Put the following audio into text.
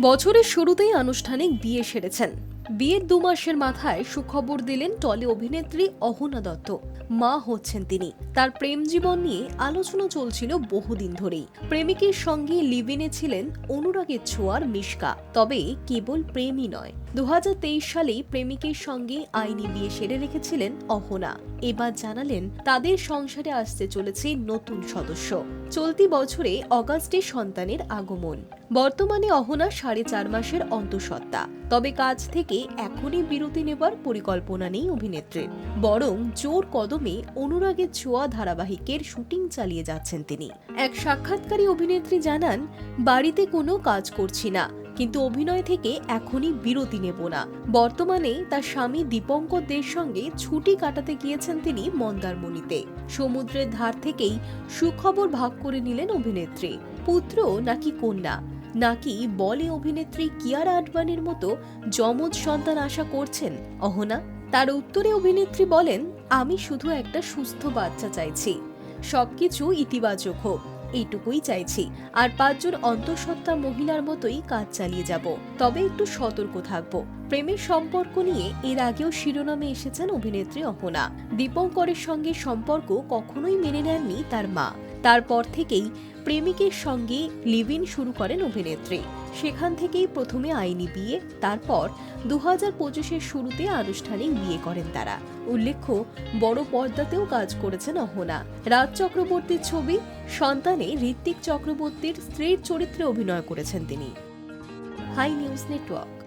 বছরের শুরুতেই আনুষ্ঠানিক বিয়ে সেরেছেন। বিয়ের দু মাসের মাথায় সুখবর দিলেন টলি অভিনেত্রী অহনা দত্ত। মা হচ্ছেন তিনি। তার প্রেম জীবন নিয়ে আলোচনা চলছিল বহুদিন ধরেই। প্রেমিকের সঙ্গে লিভিনে ছিলেন অনুরাগের ছোঁয়ার মিশকা। তবে কেবল প্রেমই নয়। দু সালেই প্রেমিকের সঙ্গে আইনি বিয়ে সেরে রেখেছিলেন অহনা। এবার জানালেন, তাদের সংসারে আসতে চলেছে নতুন সদস্য। চলতি বছরে অগাস্টে সন্তানের আগমন। বর্তমানে অহনা সাড়ে চার মাসের অন্তঃসত্ত্বা। তবে কাজ থেকে এখনই বিরতি নেবার পরিকল্পনা নেই অভিনেত্রীর বরং জোর কদমে অনুরাগের ছোঁয়া ধারাবাহিকের শুটিং চালিয়ে যাচ্ছেন তিনি। এক সাক্ষাৎকারী অভিনেত্রী জানান, বাড়িতে কোনো কাজ করছি না, কিন্তু অভিনয় থেকে এখনই বিরতি নেব না। বর্তমানে তার স্বামী দীপঙ্কর দের সঙ্গে ছুটি কাটাতে গিয়েছেন তিনি মন্দারমণিতে। সমুদ্রের ধার থেকেই সুখবর ভাগ করে নিলেন অভিনেত্রী। পুত্র নাকি কন্যা? নাকি বলে অভিনেত্রী কিয়ারা আডবাণীর মতো যমজ সন্তান আশা করছেন? অহনা, তার উত্তরে অভিনেত্রী বলেন, আমি শুধু একটা সুস্থ বাচ্চা চাইছি। সবকিছু ইতিবাচক হোক, এইটুকুই চাইছি। আর পাঁচজন অন্তঃসত্ত্বা মহিলার মতোই কাজ চালিয়ে যাব। তবে একটু সতর্ক থাকব। প্রেমের সম্পর্ক নিয়ে এর আগেও শিরোনামে এসেছেন অভিনেত্রী অহনা। দীপঙ্করের সঙ্গে সম্পর্ক কখনোই মেনে নেননি তার মা। তারপর থেকেই প্রেমিকের সঙ্গে লিভ ইন শুরু করেন অভিনেত্রী। সেখান থেকেই প্রথমে আইনি বিয়ে, তারপর দু হাজার পঁচিশের শুরুতে আনুষ্ঠানিক বিয়ে করেন তারা। উল্লেখ্য, বড় পর্দাতেও কাজ করেছেন অহনা। রাজ চক্রবর্তীর ছবি সন্তানে ঋত্বিক চক্রবর্তীর স্ত্রীর চরিত্রে অভিনয় করেছেন তিনি। Hi News Network.